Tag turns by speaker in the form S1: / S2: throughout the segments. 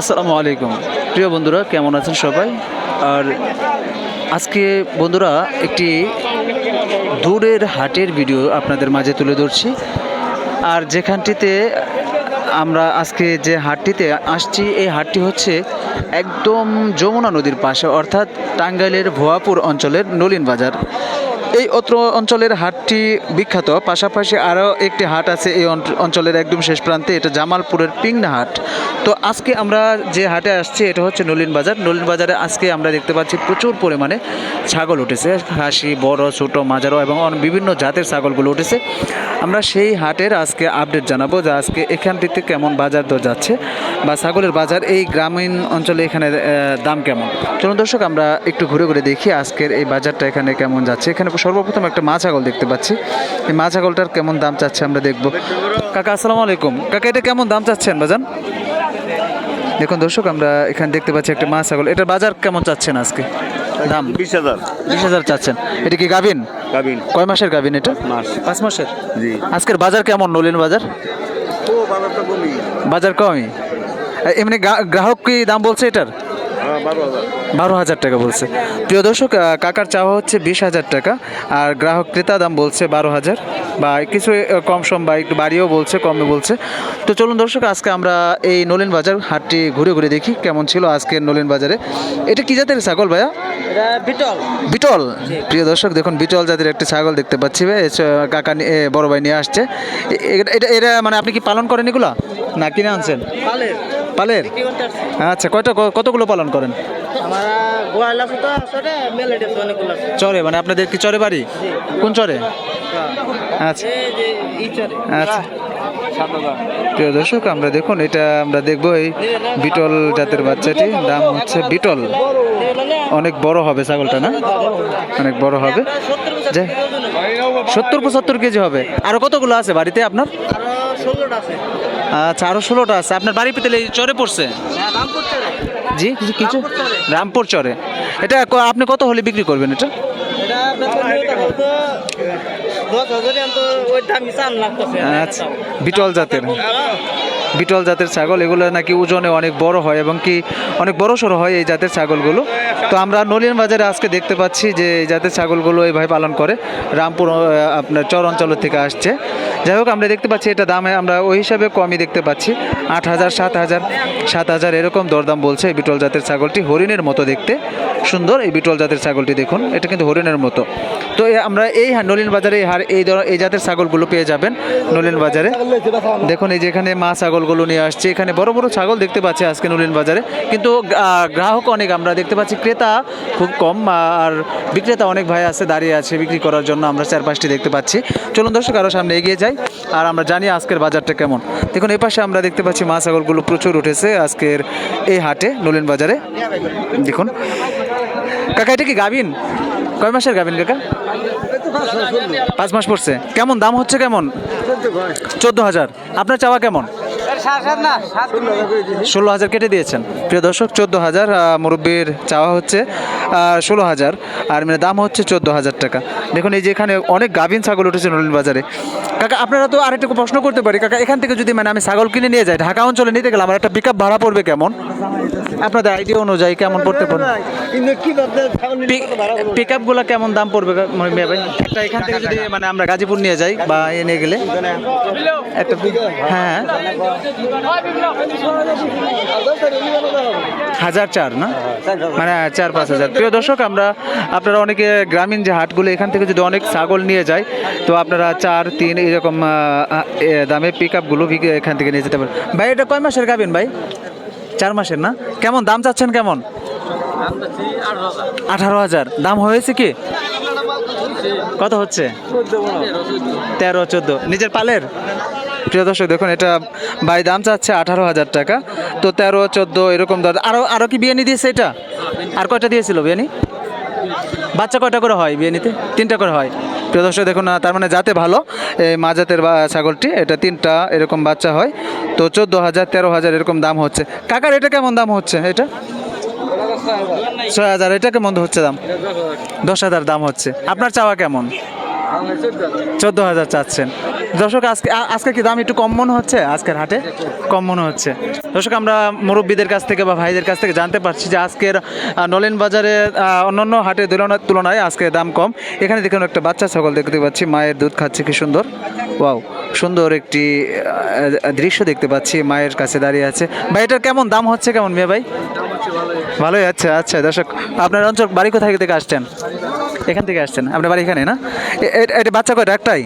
S1: আসসালামু আলাইকুম। প্রিয় বন্ধুরা, কেমন আছেন সবাই? আর আজকে বন্ধুরা, একটি দূরের হাটের ভিডিও আপনাদের মাঝে তুলে ধরছি। আর যেখানটিতে আমরা আজকে যে হাটটিতে আসছি, এই হাটটি হচ্ছে একদম যমুনা নদীর পাশে, অর্থাৎ টাঙ্গাইলের ভুয়াপুর অঞ্চলের নলিন বাজার এই অত্র অঞ্চলের হাটটি বিখ্যাত। পাশাপাশি আরও একটি হাট আছে এই অঞ্চ- অঞ্চলের একদম শেষ প্রান্তে, এটা জামালপুরের পিংনা হাট। তো আজকে আমরা যে হাটে আসছি, এটা হচ্ছে নলিন বাজার। নলিন বাজারে আজকে আমরা দেখতে পাচ্ছি প্রচুর পরিমাণে ছাগল উঠেছে। খাসি, বড়, ছোট, মাঝারো এবং বিভিন্ন জাতের ছাগলগুলো উঠেছে। আমরা সেই হাটের আজকে আপডেট জানাব যে আজকে এখানটিতে কেমন বাজার দর যাচ্ছে বা ছাগলের বাজার এই গ্রামীণ অঞ্চলে এখানে দাম কেমন। চলুন দর্শক, আমরা একটু ঘুরে ঘুরে দেখি আজকের এই বাজারটা এখানে কেমন যাচ্ছে। এখানে সর্বপ্রথম একটা মা ছাগল দেখতে পাচ্ছি। এই মা ছাগলটার কেমন দাম চাচ্ছে আমরা দেখব। কাকা আসসালামু আলাইকুম। কাকা এটা কেমন দাম চাচ্ছেন বাজান? দেখুন দর্শক আমরা এখানে দেখতে পাচ্ছি একটা মা ছাগল। এটার বাজার কেমন চাচ্ছেন আজকে? দাম?
S2: বিশ হাজার।
S1: বিশ হাজার চাচ্ছেন। এটা কি গাভিন?
S2: কাবিন
S1: কয় মাসের গাভিন এটা?
S2: মাস।
S1: পাঁচ মাসের?
S2: জি।
S1: আজকের বাজার কেমন নলিন বাজার?
S2: ও বাজারটা কমি
S1: বাজার কমই? এমনি গ্রাহক কি দাম বলছে এটার?
S2: বারো হাজার
S1: টাকা বলছে। প্রিয় দর্শক কাকার চাওয়া হচ্ছে বিশ হাজার টাকা আর গ্রাহক ক্রেতা দাম বলছে বারো হাজার বা কিছু কম সম বা একটু বাড়িয়েও বলছে কমে বলছে। তো চলুন দর্শক আজকে আমরা এই নলিন বাজার হাটটি ঘুরে ঘুরে দেখি কেমন ছিল আজকের নলিন বাজারে। এটা কি জাতের ছাগল ভাইয়া?
S3: বিটল।
S1: বিটল। প্রিয় দর্শক দেখুন বিটল জাতের একটি ছাগল দেখতে পাচ্ছি ভাই, কাকা বড় ভাই নিয়ে আসছে। এটা এটা মানে আপনি কি পালন করেন এগুলা? না কিনে আনছেন?
S3: পালের?
S1: আচ্ছা কয়টা ক- কতগুলো পালন করেন? চরে মানে আপনাদের কি চরে বাড়ি? কোন চরে? আচ্ছা।
S3: এই
S1: আচ্ছা। প্রিয় দর্শক আমরা দেখুন এটা আমরা দেখব এই বিটল জাতের বাচ্চাটি। দাম হচ্ছে বিটল। অনেক বড় হবে ছাগলটা না? অনেক বড় হবে। যে সত্তর পঁচাত্তর কেজি হবে। আরও কতগুলো আছে বাড়িতে আপনার?
S3: ষোলোটা আছে।
S1: আচ্ছা আরও ষোলোটা আছে। আপনার বাড়ি পেতে চরে পড়ছে?
S3: হ্যাঁ
S1: জি কিছু কিছু
S3: রামপুর চরে।
S1: এটা আপনি কত হলে বিক্রি করবেন এটা? আচ্ছা বিটল জাতের। বিটল জাতের ছাগল এগুলো নাকি ওজনে অনেক বড় হয় এবং কি অনেক বড় সড়ো হয় এই জাতের ছাগলগুলো? তো আমরা নলিন বাজারে আজকে দেখতে পাচ্ছি যে জাতের ছাগলগুলো এই ভাই পালন করে, রামপুর আপনার চর অঞ্চলের থেকে আসছে। যাই হোক, আমরা দেখতে পাচ্ছি এটা দামে, আমরা ওই হিসাবে কমই দেখতে পাচ্ছি। আট হাজার, সাত হাজার সাত হাজার এরকম দরদাম বলছে এই বিটল জাতের ছাগলটি, হরিণের মতো দেখতে। সুন্দর এই বিটল জাতের ছাগলটি দেখুন, এটা কিন্তু হরিণের মতো। তো আমরা এই নলিন বাজারে এই হার, এই এই জাতের ছাগলগুলো পেয়ে যাবেন নলিন বাজারে। দেখুন এই যে এখানে মা ছাগলগুলো নিয়ে আসছে, এখানে বড় বড় ছাগল দেখতে পাচ্ছি আজকে নলিন বাজারে। কিন্তু গ্রাহক অনেক, আমরা দেখতে পাচ্ছি ক্রেতা খুব কম আর বিক্রেতা অনেক ভাই আছে দাঁড়িয়ে আছে বিক্রি করার জন্য আমরা চার পাঁচটি দেখতে পাচ্ছি। চলুন দর্শক আরও সামনে এগিয়ে যাই আর আমরা জানি আজকের বাজারটা কেমন। দেখুন এই পাশে আমরা দেখতে পাচ্ছি মা ছাগলগুলো প্রচুর উঠেছে আজকের এই হাটে নলিন বাজারে। দেখুন। কাকা এটা কি গাবিন কয় মাসের গাবিন কাকা? পাঁচ মাস পড়ছে। কেমন দাম হচ্ছে কেমন? চোদ্দ হাজার। আপনার চাওয়া কেমন? ষোলো হাজার কেটে দিয়েছেন। প্রিয় দর্শক চোদ্দ হাজার মুরব্বির চাওয়া হচ্ছে ষোলো হাজার আর মানে দাম হচ্ছে চোদ্দ হাজার টাকা। দেখুন, এই যে এখানে অনেক গাভিন ছাগল উঠেছে নলিন বাজারে। কাকা, আপনারা তো আরেকটা প্রশ্ন করতে পারি। কাকা, এখান থেকে যদি মানে আমি ছাগল কিনে নিয়ে যাই, ঢাকা অঞ্চলে নিতে গেলে আমার একটা পিক ভাড়া পড়বে কেমন? আপনাদের আইডিয়া অনুযায়ী কেমন পড়তে পারে? পিক আপগুলো কেমন দাম পড়বে একটা এখান থেকে যদি মানে আমরা গাজীপুর নিয়ে যাই বা এ নিয়ে গেলে। একটা হ্যাঁ। হাজার চার, না? মানে চার, পাঁচ হাজার। প্রিয় দর্শক, আমরা আপনারা অনেকে গ্রামীণ যে হাটগুলো, এখান থেকে যদি অনেক ছাগল নিয়ে যায়, তো আপনারা চার, তিন এরকম দামে পিক আপগুলো এখান থেকে নিয়ে যেতে পারেন। ভাই, এটা কয় মাসের গাবেন ভাই? চার মাসের, না? কেমন, দাম চাচ্ছেন কেমন? আঠারো হাজার। দাম হয়েছে কি? কত হচ্ছে? তেরো, চোদ্দ। নিজের পালের? প্রিয় দর্শক, দেখুন, এটা ভাই দাম চাচ্ছে আঠারো হাজার টাকা। তো তেরো, চোদ্দ, এরকম দর। আরও আরও কি বিয়ে দিয়েছে এটা? আর কয়টা দিয়েছিল বিয়ানি বাচ্চা কয়টা করে হয় বিয়ানিতে তিনটা করে হয়। প্রিয় দর্শক, দেখুন তার মানে যাতে ভালো। এই মা জাতের বা- ছাগলটি, এটা তিনটা এরকম বাচ্চা হয়। তো চোদ্দ হাজার, তেরো হাজার এরকম দাম হচ্ছে। কাকার, এটা কেমন দাম হচ্ছে এটা? ছয় হাজার, এটা কেমন হচ্ছে দাম? দশ হাজার দাম হচ্ছে। আপনার চাওয়া কেমন? চোদ্দ হাজার চাচ্ছেন। দর্শক, আজকে আজকে কি দাম একটু কম মনে হচ্ছে? আজকের হাটে কম মনে হচ্ছে। দর্শক, আমরা মুরব্বীদের কাছ থেকে বা ভাইদের কাছ থেকে জানতে পারছি যে আজকের নলেন বাজারে অন্যান্য হাটের তুলনায় আজকে দাম কম। এখানে দেখুন একটা বাচ্চা ছাগল দেখতে পাচ্ছি, মায়ের দুধ খাচ্ছে, কি সুন্দর। ওয়াও, সুন্দর একটি দৃশ্য দেখতে পাচ্ছি, মায়ের কাছে দাঁড়িয়ে আছে। ভাই, এটার কেমন দাম হচ্ছে, কেমন মেয়ে ভাই? ভালোই আচ্ছা আচ্ছা দর্শক, আপনার অঞ্চল বাড়ি কোথায় থেকে আসছেন? এখান থেকে আসছেন, আপনার বাড়ি এখানে, না? এটা বাচ্চা কয়টা একটাই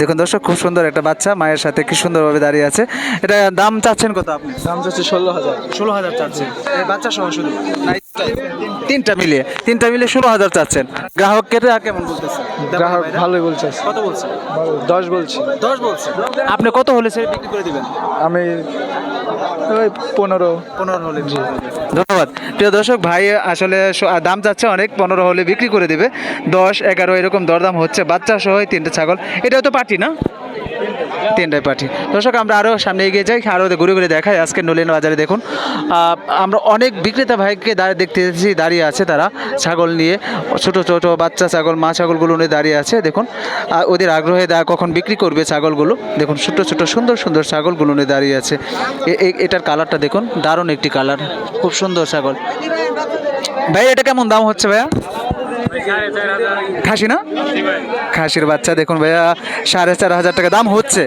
S1: দেখুন দর্শক খুব সুন্দর একটা বাচ্চা মায়ের সাথে কি সুন্দরভাবে দাঁড়িয়ে আছে। এটা দাম চাচ্ছেন কত আপনি?
S3: দাম চাচ্ছে ষোলো হাজার।
S1: ষোলো হাজার চাচ্ছেন। এই বাচ্চা সহ শুধু? তিনটা মিলিয়ে তিনটা মিলিয়ে ষোলো হাজার চাচ্ছেন। গ্রাহক কেটে কেমন বলতেছে?
S3: গ্রাহক ভালোই বলছে।
S1: কত বলছে?
S3: দশ বলছি।
S1: দশ বলছে। আপনি কত হলে সে বিক্রি করে দিবেন?
S3: আমি ওই পনেরো।
S1: পনেরো হলে ধন্যবাদ। প্রিয় দর্শক ভাই আসলে দাম চাচ্ছে অনেক পনেরো হলে বিক্রি করে দিবে। দশ এগারো এরকম দরদাম হচ্ছে। বাচ্চা সহ তিনটে ছাগল। এটাও তো পার্টি, না? তিনটায় পার্টি। দর্শক, আমরা আরও সামনে এগিয়ে যাই আরও ঘুরে ঘুরে দেখাই আজকে নলিন বাজারে, দেখুন। আমরা অনেক বিক্রেতা ভাইকে দাঁড়িয়ে দেখতে এসেছি, দাঁড়িয়ে আছে তারা ছাগল নিয়ে। ছোট ছোট বাচ্চা ছাগল, মা ছাগলগুলো নিয়ে দাঁড়িয়ে আছে, দেখুন। ওদের আগ্রহে কখন বিক্রি করবে ছাগলগুলো, দেখুন, ছোট ছোট, সুন্দর সুন্দর ছাগলগুলো নিয়ে দাঁড়িয়ে আছে। এটার কালারটা দেখুন, দারুণ একটি কালার, খুব সুন্দর ছাগল। ভাই, এটা কেমন দাম হচ্ছে ভাইয়া? খাসি না? খাসির বাচ্চা দেখুন ভাইয়া সাড়ে চার হাজার টাকা দাম হচ্ছে।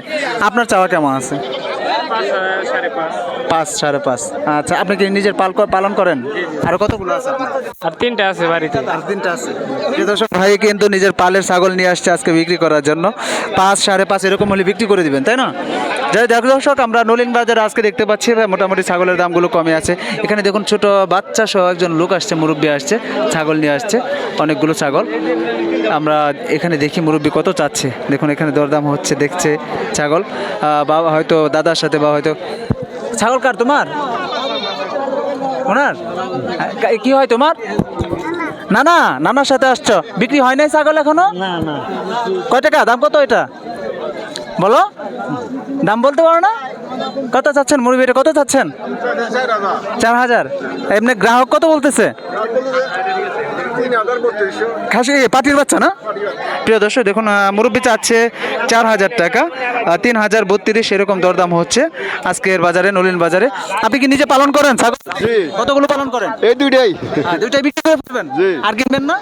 S1: আপনার চাওয়া কেমন আছে? পাঁচ সাড়ে পাঁচ। আচ্ছা আপনি কি নিজের পাল পালন করেন? আর কতগুলো আছে
S4: আর তিনটা আছে বাড়িতে।
S1: আর তিনটা আছে। দর্শক ভাই কিন্তু নিজের পালের ছাগল নিয়ে আসছে আজকে বিক্রি করার জন্য। পাঁচ সাড়ে পাঁচ এরকম হলে বিক্রি করে দিবেন তাই না? যাই দেখো দর্শক আমরা নলিন বাজারে আজকে দেখতে পাচ্ছি মোটামুটি ছাগলের দামগুলো কমে আছে। এখানে দেখুন ছোট বাচ্চা সহ একজন লোক আসছে মুরব্বী আসছে ছাগল নিয়ে আসছে অনেকগুলো ছাগল। আমরা এখানে দেখি মুরব্বী কত চাচ্ছে। দেখুন এখানে দরদাম হচ্ছে দেখছে ছাগল। বাবা হয়তো দাদার সাথে বা হয়তো ছাগল কার তোমার? ওনার? হ্যাঁ, কি হয় তোমার? না না নানার সাথে আসছো। বিক্রি হয় নাই ছাগল
S3: এখনও?
S1: কয় টাকা? দাম কত এটা? বলো? দাম বলতে পারো না? কত চাচ্ছেন মুড়ি বেটে কত চাচ্ছেন? চার হাজার। এমনি গ্রাহক কত বলতেছে? খাসি পাটির বাচ্চা না? প্রিয় দর্শক দেখুন মুরব্বি চাচ্ছে চার হাজার টাকা তিন হাজার বত্রিশ এরকম দরদাম হচ্ছে আজকের বাজারে নলিন বাজারে। আপনি কি নিজে পালন করেন ছাগল? কতগুলো পালন করেন?
S2: এই দুইটাই।
S1: হ্যাঁ, দুইটাই বিক্রি করে ফেলবেন? আর কিনবেন না?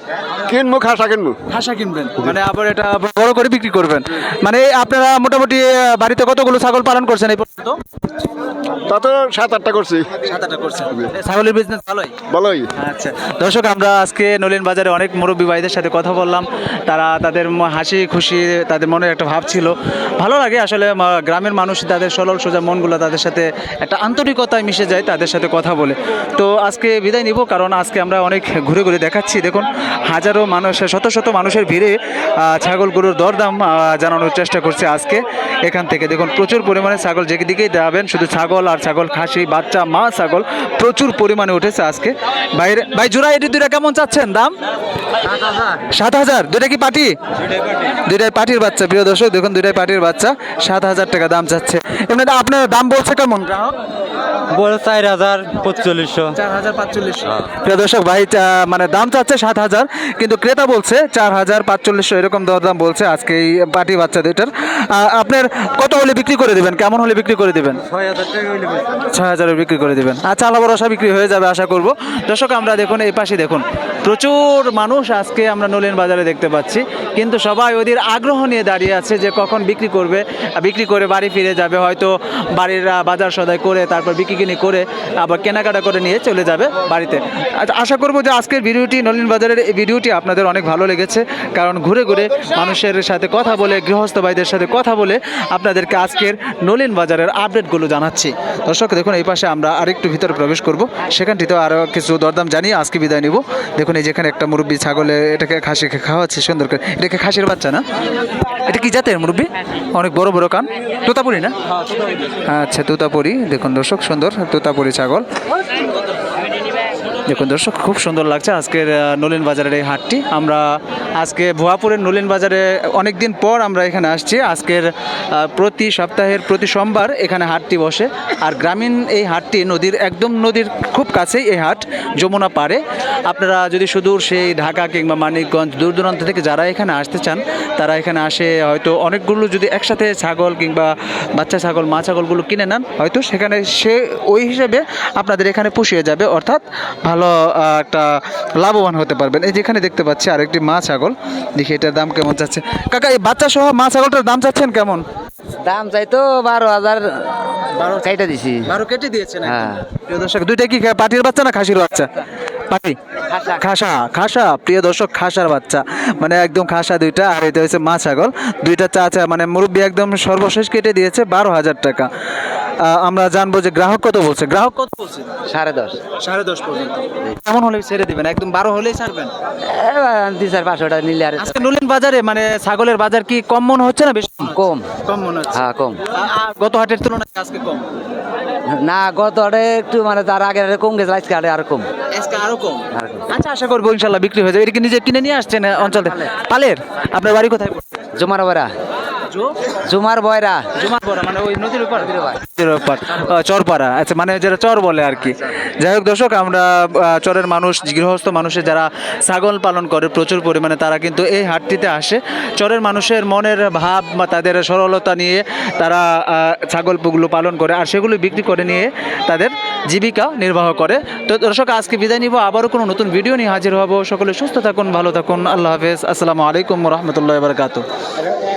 S2: কিনবো খাসা কিনবো।
S1: হাসা কিনবেন। মানে আবার এটা বড় করে বিক্রি করবেন। মানে আপনারা মোটামুটি বাড়িতে কতগুলো ছাগল পালন করছেন এই পর্যন্ত?
S2: তা তো সাত আটটা করছি।
S1: সাত আটটা ছাগলের বিজনেস ভালোই?
S2: ভালোই।
S1: আচ্ছা। দর্শক আমরা আজকে নলিন বাজারে অনেক মুরব্বী ভাইদের সাথে কথা বললাম। তারা তাদের হাসি খুশি তাদের মনে একটা ভাব ছিল। ভালো লাগে আসলে গ্রামের মানুষ তাদের সরল সোজা মনগুলো তাদের সাথে একটা আন্তরিকতায় মিশে যায় তাদের সাথে কথা বলে। তো আজকে বিদায় নিব কারণ আজকে আমরা অনেক ঘুরে ঘুরে দেখাচ্ছি। দেখুন হাজারো মানুষ শত শত মানুষের ভিড়ে ছাগলগুলোর দরদাম জানানোর চেষ্টা করছে আজকে এখান থেকে। দেখুন প্রচুর পরিমাণে ছাগল যেদিকেই যাবেন শুধু ছাগল আর ছাগল খাসি বাচ্চা মা ছাগল প্রচুর পরিমাণে উঠেছে আজকে। বাইরে ভাই জোড়া এটি দুইটা কেমন চাচ্ছেন? দাম? সাত হাজার। দুইটা কি পাটি? দুইটাই পাটির বাচ্চা প্রিয় দর্শক দেখুন দুইটাই পাটির বাচ্চা সাত হাজার টাকা দাম চাচ্ছে। এমনি আপনার দাম বলছে কেমন? গ্রাহক?
S4: বড় চার হাজার পঁচল্লিশশো
S1: চার হাজার পাঁচচল্লিশ প্রিয় দর্শক ভাই মানে দাম চাচ্ছে সাত হাজার কিন্তু ক্রেতা বলছে চার হাজার পাঁচচল্লিশশো এরকম দরদাম বলছে আজকে এই পাটি বাচ্চা দুইটার। আপনার কত হলে বিক্রি করে দেবেন? কেমন হলে বিক্রি করে দেবেন?
S4: ছয় হাজার
S1: বিক্রি। করে দেবেন। আচ্ছা আলা ভরসা বিক্রি হয়ে যাবে আশা করব। দর্শক আমরা দেখুন এই পাশে দেখুন। প্রচুর মানুষ আজকে আমরা নলিন বাজারে দেখতে পাচ্ছি। কিন্তু সবাই ওদের আগ্রহ নিয়ে দাঁড়িয়ে আছে যে কখন বিক্রি করবে বিক্রি করে বাড়ি ফিরে যাবে হয়তো বাড়ির বাজার সদাই করে তারপর বিক্রি কিনি করে আবার কেনাকাটা করে নিয়ে চলে যাবে বাড়িতে। আচ্ছা, আশা করব যে আজকের ভিডিওটি নলিন বাজারের এই ভিডিওটি আপনাদের অনেক ভালো লেগেছে। কারণ ঘুরে ঘুরে মানুষের সাথে কথা বলে গৃহস্থ ভাইদের সাথে কথা বলে আপনাদেরকে আজকের নলিন বাজারের আপডেটগুলো জানাচ্ছি। দর্শক দেখুন এই পাশে আমরা আরেকটু ভিতরে প্রবেশ করব। সেখানটিতে আরও কিছু দরদাম জানিয়ে আজকে বিদায় নিব। দেখুন এই যেখানে একটা মুরব্বী ছাগলে এটাকে খাসি খাওয়া হচ্ছে সুন্দর করে। এটাকে খাসির বাচ্চা না? এটা কি জাতের মুরব্বী? অনেক বড় বড় কান। তোতাপুরি না? আচ্ছা তোতাপুরি। দেখুন দর্শক সুন্দর তোতাপুরি ছাগল। দেখুন দর্শক, খুব সুন্দর লাগছে আজকের নলিন বাজারের এই হাটটি। আমরা আজকে ভুয়াপুরের নলিন বাজারে অনেক দিন পর আমরা এখানে আসছি। আজকের প্রতি সপ্তাহের, প্রতি সোমবার এখানে হাটটি বসে। আর গ্রামীণ এই হাটটি নদীর, একদম নদীর খুব কাছেই এই হাট, যমুনা পারে আপনারা যদি সুদূর সেই ঢাকা কিংবা মানিকগঞ্জ দূর দূরান্ত থেকে যারা এখানে আসতে চান, তারা এখানে আসে, হয়তো অনেকগুলো যদি একসাথে ছাগল কিংবা বাচ্চা ছাগল, মা ছাগলগুলো কিনে নেন, হয়তো সেখানে সে, ওই হিসেবে আপনাদের এখানে পুষিয়ে যাবে। অর্থাৎ ভালো আহ, একটা লাভবান হতে পারবেন। এই যেখানে দেখতে পাচ্ছি আরেকটি মা ছাগল। দেখি এটার দাম কেমন যাচ্ছে। কাকা এই বাচ্চা সহ মা ছাগলটার দাম চাচ্ছেন কেমন?
S5: দাম চাই তো বারো হাজার বারো চাইটা দিছি।
S1: বারো কেটে দিয়েছেন
S5: হ্যাঁ।
S1: প্রিয় দর্শক দুইটা কি পাটির বাচ্চা না খাসির বাচ্চা? পাটি খাসা খাসা। প্রিয় দর্শক খাসার বাচ্চা। মানে একদম খাসা দুইটা আর এটা হচ্ছে মা ছাগল। দুইটা চাচা মানে মুরব্বী একদম সর্বশেষ কেটে দিয়েছে বারো হাজার টাকা। আমরা জানব যে গ্রাহক কত বলছে? গ্রাহক কত বলছে?
S5: সাড়ে দশ।
S1: সাড়ে দশ পর্যন্ত। কেমন হলে ছেড়ে দিবেন? একদম বারো হলেই ছাড়বেন?
S5: দুই চার পাঁচশোটা নিলে আর
S1: আজকে নলিন বাজারে মানে ছাগলের বাজার কি কম মনে হচ্ছে না বেশি
S5: কম।
S1: কম মনে হচ্ছে।
S5: হ্যাঁ কম।
S1: গত হাটের তুলনায় আজকে কম?
S5: না গত হাটে একটু মানে তার আগে কম গেছে আজকে হাটে আরও কম।
S1: আজকে আরও কম? আচ্ছা আশা করব ইনশাল্লাহ বিক্রি হয়ে যাবে। এটা কি নিজে কিনে নিয়ে আসছেন অঞ্চল পালের? আপনার বাড়ি কোথায় পড়ছে?
S5: জুমার বয়রা। জুমার বয়রা
S1: মানে ওই নদীর। ও, চরপাড়া। আচ্ছা মানে যারা চর বলে আর কি। যাই হোক দর্শক আমরা চরের মানুষ গৃহস্থ মানুষের যারা ছাগল পালন করে প্রচুর পরিমাণে তারা কিন্তু এই হাটটিতে আসে। চরের মানুষের মনের ভাব বা তাদের সরলতা নিয়ে তারা ছাগলগুলো পালন করে আর সেগুলো বিক্রি করে নিয়ে তাদের জীবিকা নির্বাহ করে। তো দর্শক আজকে বিদায় নিব। আবারও কোনো নতুন ভিডিও নিয়ে হাজির হব। সকলে সুস্থ থাকুন ভালো থাকুন। আল্লাহ হাফেজ। আসসালামু আলাইকুম রহমতুল্লাহ বারকাত